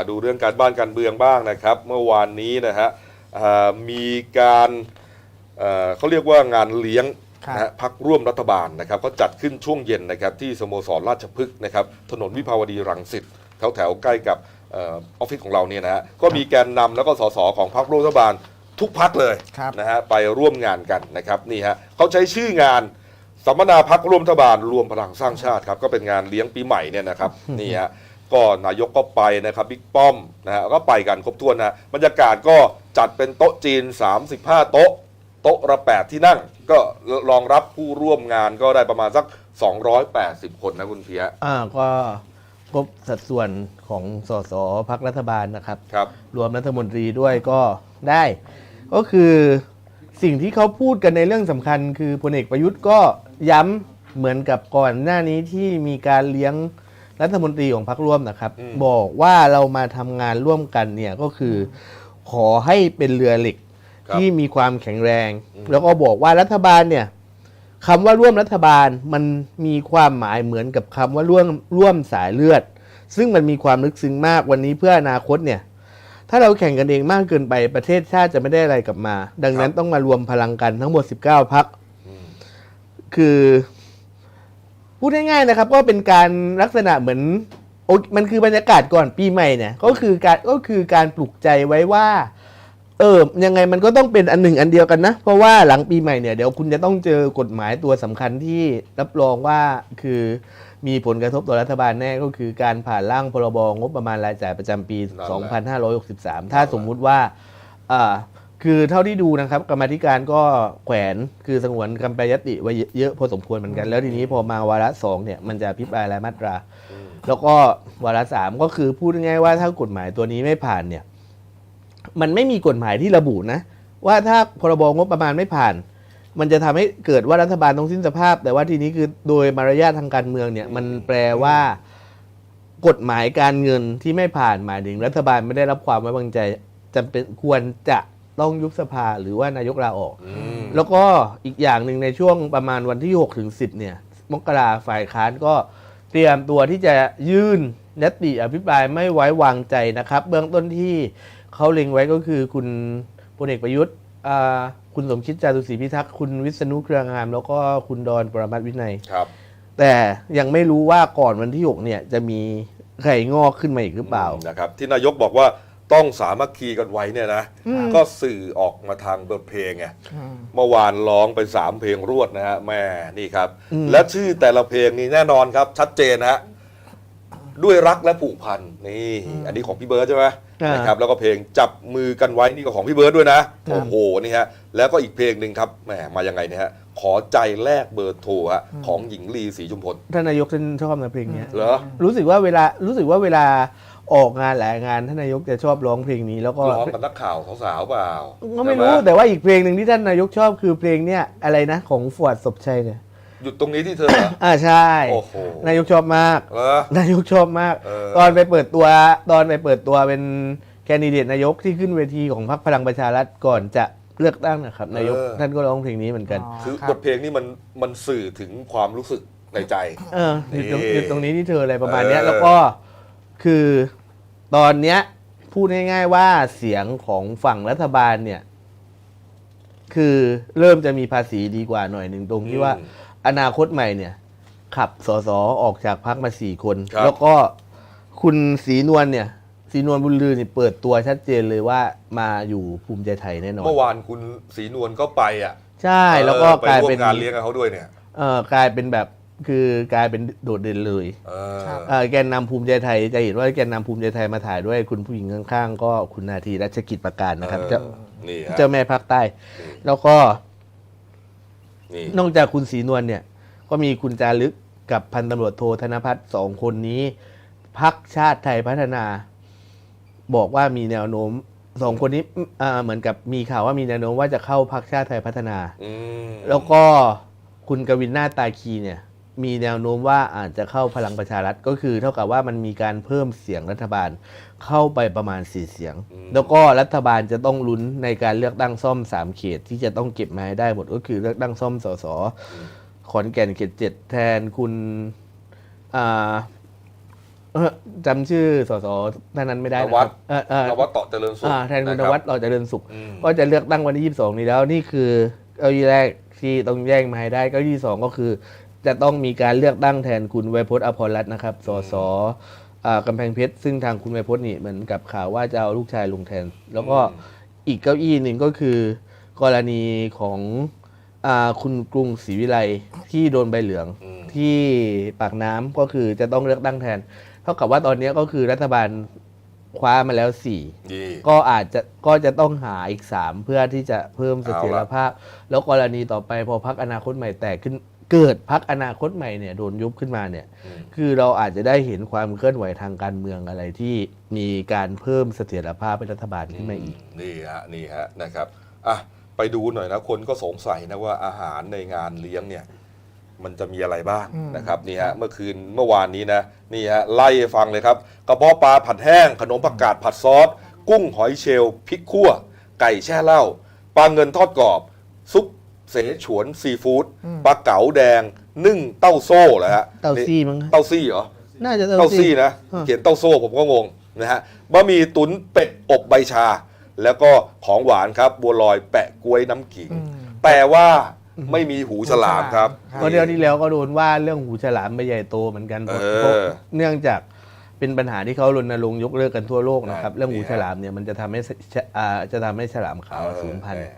มาดูเรื่องการบ้านการเมืองบ้างนะครับ เมื่อวานนี้นะฮะอ่ามีการเอ่อเขาเรียกว่างานเลี้ยงครับนะฮะพักร่วมรัฐบาลนะครับก็จัดขึ้นช่วงเย็นนะครับที่สโมสรราชพฤกษ์นะครับถนนวิภาวดีรังสิตแถวแถวๆใกล้กับเออออฟฟิศของเราเนี่ยนะฮะก็มีแกนนำแล้วก็สสของพรรคร่วมรัฐบาลทุกพักเลยครับนะฮะไปร่วมงานกันนะครับนี่ฮะเขาใช้ชื่องานสัมมนาพักร่วมรัฐบาลรวมพลังสร้างชาติครับก็เป็นงานเลี้ยงปีใหม่เนี่ยนะครับนี่ฮะ ก็นายกก็ไปนะครับบิ๊กป้อมนะฮะก็ไปกันครบถ้วนนะบรรยากาศก็จัดเป็นโต๊ะจีน 35 โต๊ะ โต๊ะละ8ที่นั่ง ก็รองรับผู้ร่วมงานก็ได้ประมาณสัก 280 คนนะคุณเพียะอ่าก็ครบสัดส่วนของสสพักรัฐบาลนะครับครับ รวมรัฐมนตรีด้วยก็ได้ ก็คือสิ่งที่เขาพูดกันในเรื่องสำคัญ คือพลเอกประยุทธ์ก็ย้ำเหมือนกับก่อนหน้านี้ที่มีการเลี้ยง รัฐมนตรีของพรรคร่วมนะครับอืมบอกว่าเรามาทำงานร่วมกันเนี่ยก็คือ ขอให้เป็นเรือเหล็กครับที่มีความแข็งแรงอืมแล้วก็บอกว่ารัฐบาลเนี่ยคำว่าร่วมรัฐบาลมันมีความหมายเหมือนกับคำว่าร่วมร่วมสายเลือด ซึ่งมันมีความลึกซึ้งมากวันนี้เพื่ออนาคตเนี่ย ถ้าเราแข่งกันเองมากเกินไปประเทศชาติจะไม่ได้อะไรกลับมา ดังนั้นครับ ต้องมารวมพลังกันทั้งหมด 19 พักอืมคือ พูดง่ายๆนะครับ ก็เป็นการลักษณะเหมือนโอมันคือบรรยากาศก่อนปีใหม่เนี่ยก็คือการก็คือการปลุกใจไว้ว่า เออยังไงมันก็ต้องเป็นอันหนึ่งอันเดียวกันนะ เพราะว่าหลังปีใหม่เนี่ยเดี๋ยวคุณจะต้องเจอกฎหมายตัวสำคัญที่รับรองว่าคือมีผลกระทบต่อรัฐบาลแน่ก็คือการผ่านร่างพรบงบประมาณรายจ่ายประจำปีนั่นแหละ2563 ถ้าสมมุติว่าอ่า คือเท่าที่ดูนะครับกรรมาธิการก็แขวนคือสงวนคำแปรยติไว้เยอะพอสมควรเหมือนกัน แล้วทีนี้พอมาวาระสองเนี่ยมันจะพิปรายรายมาตรา แล้วก็วาระสามก็คือพูดง่ายๆว่าถ้ากฎหมายตัวนี้ไม่ผ่านเนี่ย มันไม่มีกฎหมายที่ระบุนะ ว่าถ้าพรบงบประมาณไม่ผ่าน มันจะทำให้เกิดว่ารัฐบาลต้องสิ้นสภาพ แต่ว่าทีนี้คือโดยมารยาททางการเมืองเนี่ย มันแปลว่ากฎหมายการเงินที่ไม่ผ่านหมายถึงรัฐบาลไม่ได้รับความไว้วางใจจำเป็นควรจะ ต้องยุบสภาหรือว่านายกลาออกอืมแล้วก็อีกอย่างหนึ่งในช่วงประมาณวันที่6ถึง10เนี่ยมกราฝ่ายค้านก็เตรียมตัวที่จะยื่นยตติอภิปรายไม่ไว้วางใจนะครับ เบื้องต้นที่เขาเล็งไว้ก็คือคุณพลเอกประยุทธ์อ่าคุณสมคิดจารุศรีพิทักษ์คุณวิษณุเครืองาม แล้วก็คุณดอนปรมัตถ์วินัยครับ แต่ยังไม่รู้ว่าก่อนวันที่6เนี่ยจะมีไข่งอกขึ้นมาอีกหรือเปล่านะครับที่นายกบอกว่า ต้องสามัคคีกันไว้เนี่ยนะอืมก็สื่อออกมาทางบทเพลงไงเมื่อวานร้องไปสามเพลงรวดนะฮะแม่นี่ครับ และชื่อแต่ละเพลงนี่แน่นอนครับ ชัดเจนนะฮะด้วยรักและผูกพันนี่ อันนี้ของพี่เบิร์ดใช่ไหมอ่านนะครับแล้วก็เพลงจับมือกันไว้นี่ก็ของพี่เบิร์ดด้วยนะโอ้โหนี่ฮะแล้วก็อีกเพลงหนึ่งครับแหมมายังไงเนี่ยฮะขอใจแลกเบอร์โทรฮะของหญิงลีศรีชุมพลท่านนายกท่านชอบนะเพลงเนี้ยเหรอรู้สึกว่าเวลารู้สึกว่าเวลา ออกงานหลายงานท่านนายกจะชอบร้องเพลงนี้แล้วก็ร้องกับนักข่าวสาวๆเปล่าก็ไม่รู้ใช่หแต่ว่าอีกเพลงหนึ่งที่ท่านนายกชอบคือเพลงเนี้ยอะไรนะของฟวดศพชัยเนี่ยหยุดตรงนี้ที่เธอเหรออ่าใช่โอ้โหนายกชอบมากเหรอนายกชอบมากเออตอนไปเปิดตัวตอนไปเปิดตัวเป็นแคนดิเดตนายกที่ขึ้นเวทีของพรรคพลังประชารัฐก่อนจะเลือกตั้งนะครับ นายกท่านก็ร้องเพลงนี้เหมือนกัน คือครับบทเพลงนี่มันมันสื่อถึงความรู้สึกในใจ เออหยุดตรงนี่หยุดตรงนี้ที่เธออะไรประมาณเนี้ยเออแล้วก็คือ ตอนเนี้ยพูดง่ายๆว่าเสียงของฝั่งรัฐบาลเนี่ย คือเริ่มจะมีภาษีดีกว่าหน่อยหนึ่งตรงที่ว่า อนาคตใหม่เนี่ย ขับสสออกจากพักมาสี่คน ครับ แล้วก็คุณศรีนวลเนี่ยศรีนวลบุญลือนี่เปิดตัวชัดเจนเลยว่ามาอยู่ภูมิใจไทยแน่นอน เมื่อวานคุณศรีนวลก็ไปอะใช่แล้วก็ออไปกลายร่วเป็นมงานเลี้ยงกับเขาด้วยเนี่ย เออกลายเป็นแบบ คือกลายเป็นโดดเด่นเลยเออครับ เอ่อแกนนำภูมิใจไทยจะเห็นว่าแกนนำภูมิใจไทยมาถ่ายด้วยคุณผู้หญิงข้างๆ ก็คุณนาทีรัชกิจประการนะครับเออเจ้านี่ฮะเจ้าแม่ภาคใต้ แล้วก็นี่นอกจากคุณศรีนวลเนี่ย ก็มีคุณจารึกกับพันตำรวจโทธนพัฒน์สองคนนี้พักชาติไทยพัฒนา บอกว่ามีแนวโน้มสองคนนี้อ่าเหมือนกับมีข่าวว่ามีแนวโน้มว่าจะเข้าพักชาติไทยพัฒนา อืมแล้วก็คุณกวินหน้าตาคีเนี่ย มีแนวโน้มว่าอาจจะเข้าพลังประชารัฐก็คือเท่ากับว่ามันมีการเพิ่มเสียงรัฐบาลเข้าไปประมาณสี่เสียง แล้วก็รัฐบาลจะต้องลุ้นในการเลือกตั้งซ่อมสามเขตที่จะต้องเก็บมาให้ได้หมดก็คือเลือกตั้งซ่อมสสขอนแก่นเขตเจ็ดแทนคุณอ่าเออจำชื่อสสท่านนั้นไม่ได้นะนวัคดรับเออเออนวัดต่อเจริญสุขอ่าแทนคุณนวัดเราเจริญสุขอืมก็จะเลือกตั้งวันที่ 22 นี้แล้วนี่คือเก้าอี้แรกที่ต้องแย่งมาให้ได้เก้าอี้สองก็คือ จะต้องมีการเลือกตั้งแทนคุณไวยพจน์อภรรัตน์นะครับ สสอ่ากำแพงเพชร ซึ่งทางคุณไวยพจน์นี่เหมือนกับข่าวว่าจะเอาลูกชายลงแทน แล้วก็อืมอีกเก้าอี้หนึ่งก็คือ กรณีของอาคุณกรุงศรีวิไลที่โดนใบเหลืองอืมที่ปากน้ำก็คือจะต้องเลือกตั้งแทน เท่ากับว่าตอนนี้ก็คือรัฐบาลคว้ามาแล้วสี่ดีก็อาจจะก็จะต้องหาอีกสามเพื่อที่จะเพิ่มเสถียรเอาละภาพ แล้วกรณีต่อไปพอพักอนาคตใหม่แตกขึ้น เกิดพักอนาคตใหม่เนี่ยโดนยุบขึ้นมาเนี่ยอืมคือเราอาจจะได้เห็นความเคลื่อนไหวทางการเมืองอะไรที่มีการเพิ่มเสถียรภาพเป็นรัฐบาลขึ้นมาอีก นี่ฮะนี่ฮะนะครับอะไปดูหน่อยนะคนก็สงสัยนะว่าอาหารในงานเลี้ยงเนี่ยมันจะมีอะไรบ้างนะครับนี่ฮะเมื่อคืนเมื่อวานนี้นะนี่ฮะไล่ให้ฟังเลยครับกระเพาะปลาผัดแห้ง ขนมผักกาดผัดซอส กุ้งหอยเชลล์พริกขั่ว ไก่แช่เหล้าปลาเงินทอดกรอบ ซุป เสฉวนซีฟู้ดปลาเก๋าแดง นึ่งเต้าโซ่เหรอฮะเต้าซี่มั้งเต้าซี่เหรอน่าจะเต้าเต้าซี่ซี่นะอ่าเขียนเต้าโซ่ผมก็งงนะฮะบะหมี่ตุ๋นเป็ดอบใบชา แล้วก็ของหวานครับบัวลอยแปะกล้วยน้ำขิง แต่ว่าไม่มีหูฉลามครับก็เดือนที่แล้วก็โดนว่าเรื่องหูฉลามไปใหญ่โตเหมือนกันเออเพราะเนื่องจากเป็นปัญหาที่เขารณรงค์ยกเลิกกันทั่วโลกนะครับใช่เรื่องหูนี่ฮะฉลามเนี่ยมันจะทำให้ฉอ่าจะทำให้ฉลามขาวสูญพันธุ์เออ